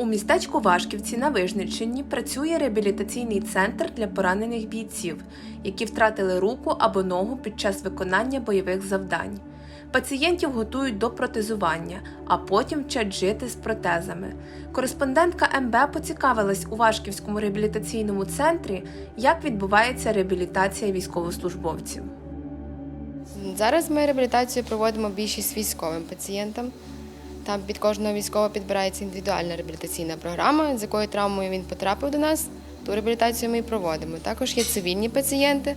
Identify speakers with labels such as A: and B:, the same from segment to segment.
A: У містечку Вашківці на Вижниччині працює реабілітаційний центр для поранених бійців, які втратили руку або ногу під час виконання бойових завдань. Пацієнтів готують до протезування, а потім вчать жити з протезами. Кореспондентка МБ поцікавилась у Вашківському реабілітаційному центрі, як відбувається реабілітація військовослужбовців.
B: Зараз ми реабілітацію проводимо більшість військовим пацієнтам. Там під кожного військового підбирається індивідуальна реабілітаційна програма, з якою травмою він потрапив до нас, ту реабілітацію ми і проводимо. Також є цивільні пацієнти.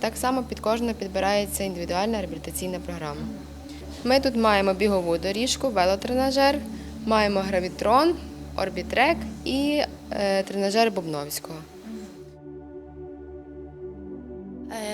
B: Так само під кожного підбирається індивідуальна реабілітаційна програма. Ми тут маємо бігову доріжку, велотренажер, маємо гравітрон, орбітрек і е, тренажер Бобновського.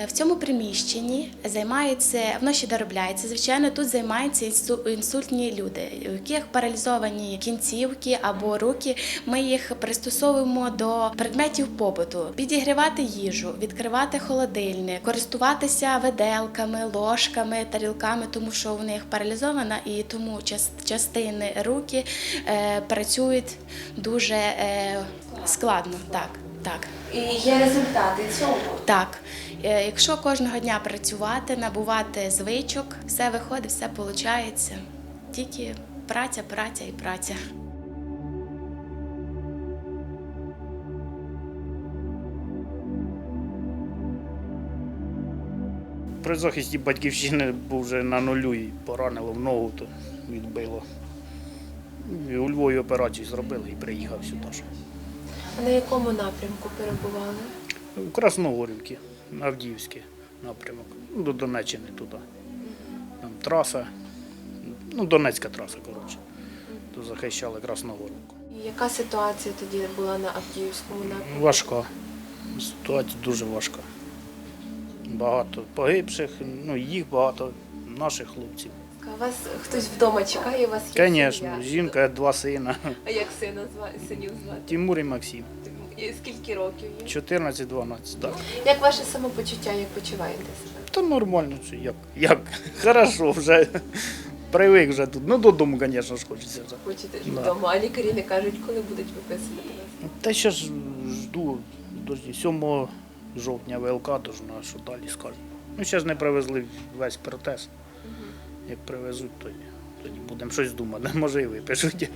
C: В цьому приміщенні займається, воно ще доробляється. Звичайно, тут займаються інсультні люди, у яких паралізовані кінцівки або руки. Ми їх пристосовуємо до предметів побуту, підігрівати їжу, відкривати холодильник, користуватися виделками, ложками, тарілками, тому що у них паралізована і тому частини руки е, працюють дуже е, складно. Так, так.
A: І є результати цього.
C: Так, Е, якщо кожного дня працювати, набувати звичок, все виходить, все виходить. Тільки праця, праця і праця.
D: При захисті батьківщини був вже на нулю і поранило в ногу, то відбило. І у Львові операцію зробили і приїхав сюди.
A: А на якому напрямку перебували?
D: У Красногорівці, на Авдіївський напрямок, ну, до Донеччини туди. Там траса, ну, Донецька траса, коротше. То захищали Красногорівку.
A: Яка ситуація тоді була на Авдіївському напрямку?
D: Важка. Ситуація дуже важка. Багато погибших, ну їх багато, наших хлопців.
A: А вас хтось вдома чекає? У вас є
D: Звісно,
A: сім'я?
D: жінка, два сина.
A: А як сина звати синів звати?
D: Тимур і Максим.
A: І скільки років є?
D: 14-12, так.
A: Як ваше самопочуття, як почуваєте себе?
D: Та нормально, що як, як, хорошо, вже привик вже тут. Ну, додому, звісно ж, хочеться вже.
A: Хочете ж
D: Да.
A: вдома, а лікарі не кажуть, коли будуть виписувати вас?
D: Та ще ж жду, дожді, 7 жовтня ВЛК должна, що далі скажуть. Ну, ще ж не привезли весь протез. Як привезуть, тоді, тоді будемо щось думати. Може і випишуть.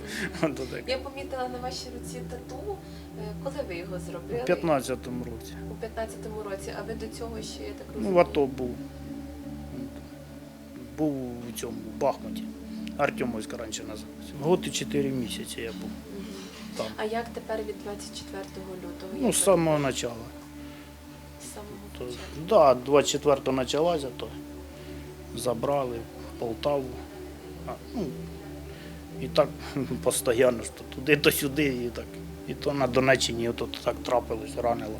A: Я помітила на вашій руці тату. Е, Коли ви його зробили?
D: У 15-му році.
A: У 15-му році, а ви до цього ще, я так
D: Ну, в АТО був. Був у цьому, в Бахмуті. Артемовська раніше називалася. Год і 4 місяці я був там.
A: А як тепер від 24 лютого?
D: Ну, з самого початку. да, 24-го почалася, то забрали в Полтаву. Ну, і так постійно, що туди, то сюди, і так. І то на Донеччині ото так трапилось, ранило.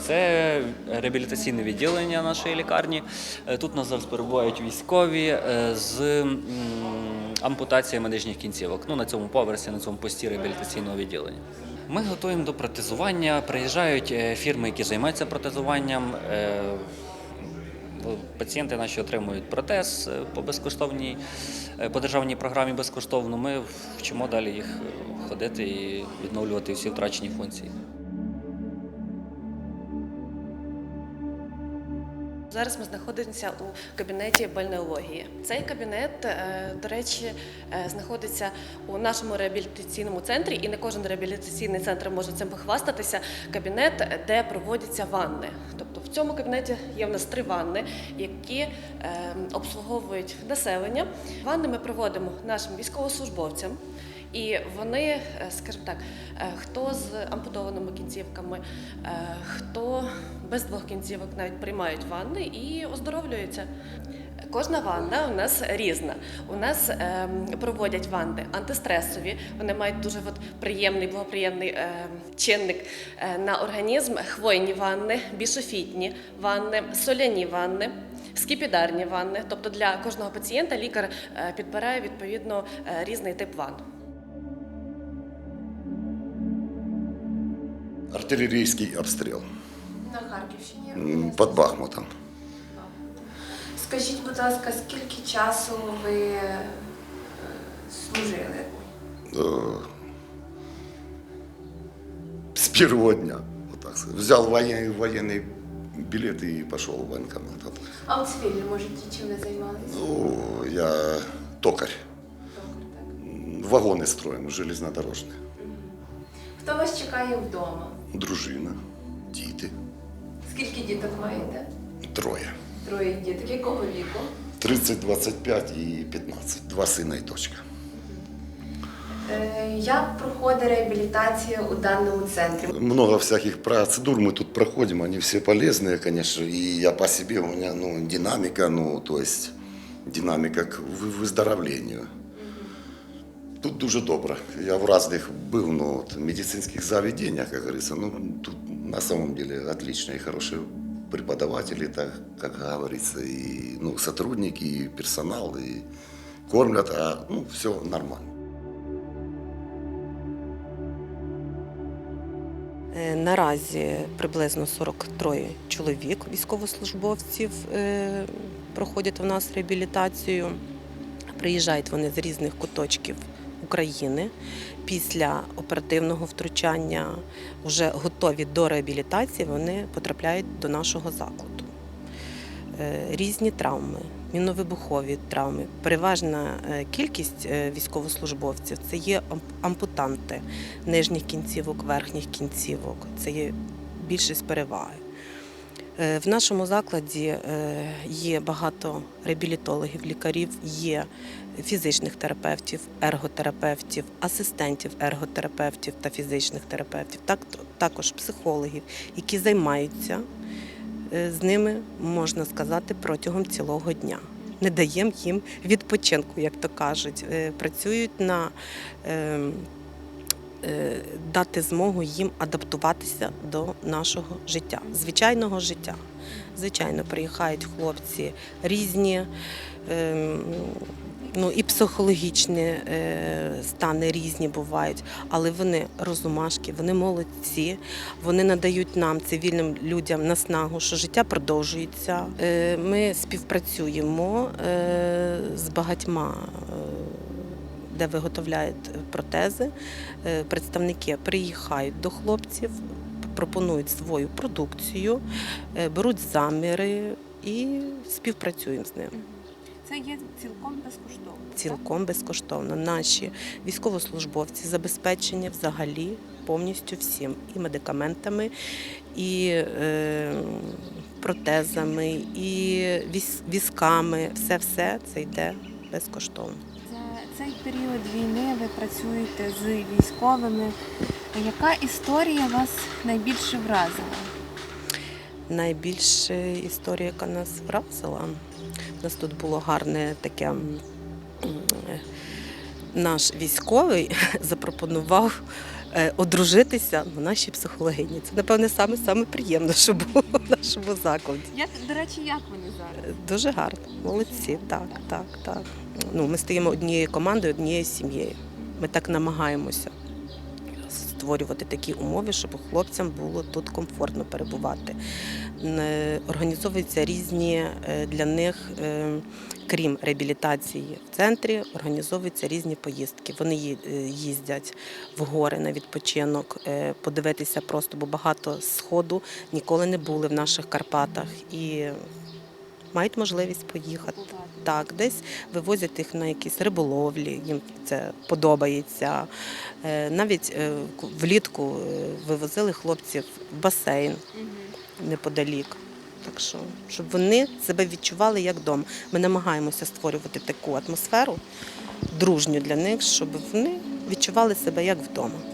E: Це реабілітаційне відділення нашої лікарні. Е, Тут нас зараз перебувають військові е, з м, ампутацією нижніх кінцівок. Ну, на цьому поверсі, на цьому пості реабілітаційного відділення. Ми готуємо до протезування. Приїжджають е, фірми, які займаються протезуванням. Пацієнти наші отримують протез е, по безкоштовній, е, по державній програмі безкоштовно. Ми вчимо далі їх е, ходити і відновлювати всі втрачені функції.
F: Зараз ми знаходимося у кабінеті бальнеології. Цей кабінет, е, до речі, е, знаходиться у нашому реабілітаційному центрі, і не кожен реабілітаційний центр може цим похвастатися. Кабінет, де проводяться ванни. Тобто в цьому кабінеті є в нас три ванни, які е, обслуговують населення. Ванни ми проводимо нашим військовослужбовцям. І вони, е, скажімо так, е, хто з ампутованими кінцівками, е, хто без двох кінцівок навіть приймають ванни і оздоровлюються. Кожна ванна у нас різна. У нас ем, проводять ванни антистресові. Вони мають дуже от, приємний, благоприємний ем, чинник е, на організм. Хвойні ванни, бішофітні ванни, соляні ванни. Скіпідарні ванни, тобто для кожного пацієнта лікар е, підбирає відповідно е, різний тип ванн.
G: Артиллерийский обстрел
A: На Харківщині.
G: м, под Бахмутом.
A: Скажіть, будь ласка, скільки часу ви е, служили?
G: Э, С первого дня, вот так сказать. Взял военный, военный билет и пошел в военкомат. Вот.
A: А у цивільному житті чим ви займалися?
G: Ну, я токарь. Вагоны строим, железнодорожные.
A: Хто вас чекає вдома?
G: Дружина, діти,
A: Скільки діток маєте?
G: троє.
A: Троє діток. Якого віку?
G: 30, 25 и 15. Два сына и дочка.
A: Е, Як проходить реабілітація у даному центрі?
G: Много всяких процедур мы тут проходим, они все полезные, конечно, и я по себе, у меня ну, динамика, ну, то есть динамика к вы- выздоровлению. Тут дуже добре. Я в разных был, ну, вот, медицинских заведениях, как говорится, ну, тут на самом деле отличные, хорошие преподаватели, так, как говорится, и ну, сотрудники, и персонал, и кормят, а ну, все нормально.
H: Е, Наразі приблизно 43 чоловік військовослужбовців е, проходять у нас реабілітацію. Приїжджають вони з різних куточків України. Після оперативного втручання, вже готові до реабілітації, вони потрапляють до нашого закладу. Е, Різні травми, міновибухові травми. Переважна е, кількість е, військовослужбовців це є ампутанти нижніх кінцівок, верхніх кінцівок. Це є більшість переваги. Е, В нашому закладі е, є багато реабілітологів, лікарів, є фізичних терапевтів, ерготерапевтів, асистентів ерготерапевтів та фізичних терапевтів, так, також психологів, які займаються е, з ними, можна сказати, протягом цілого дня. Не даємо їм відпочинку, як то кажуть. Працюють на ем, дати змогу їм адаптуватися до нашого життя, звичайного життя. Звичайно, приїхають хлопці різні. ем, Ну і психологічні е, стани різні бувають, але вони розумашки, вони молодці, вони надають нам, цивільним людям, наснагу, що життя продовжується. Е, ми співпрацюємо е, з багатьма, е, де виготовляють протези. Е, представники приїхають до хлопців, пропонують свою продукцію, е, беруть заміри і співпрацюємо з ними.
A: Це є цілком безкоштовно.
H: Цілком безкоштовно. Наші військовослужбовці забезпечені взагалі повністю всім і медикаментами, і е, протезами, і віз- візками. Все все це йде безкоштовно.
A: Цей період війни ви працюєте з військовими. Яка історія вас найбільше вразила?
H: Найбільша історія, яка нас вразила. У нас тут було гарне таке. е, Наш військовий запропонував одружитися в нашій психологині. Це, напевне, саме саме приємне, що було в нашому закладі.
A: Як, до речі, як вони зараз?
H: Дуже гарно, молодці, так, так, так. Ну, ми стоїмо однією командою, однією сім'єю. Ми так намагаємося створювати такі умови, щоб хлопцям було тут комфортно перебувати. Організовуються різні е, для них, е, крім реабілітації в центрі, організовуються різні поїздки. Вони е, їздять в гори на відпочинок, подивитися просто, бо багато сходу ніколи не були в наших Карпатах і мають можливість поїхати. Так, десь вивозять їх на якісь риболовлі, їм це подобається. Навіть влітку вивозили хлопців в басейн неподалік. Так що, щоб вони себе відчували як вдома. Ми намагаємося створювати таку атмосферу дружню для них, щоб вони відчували себе як вдома.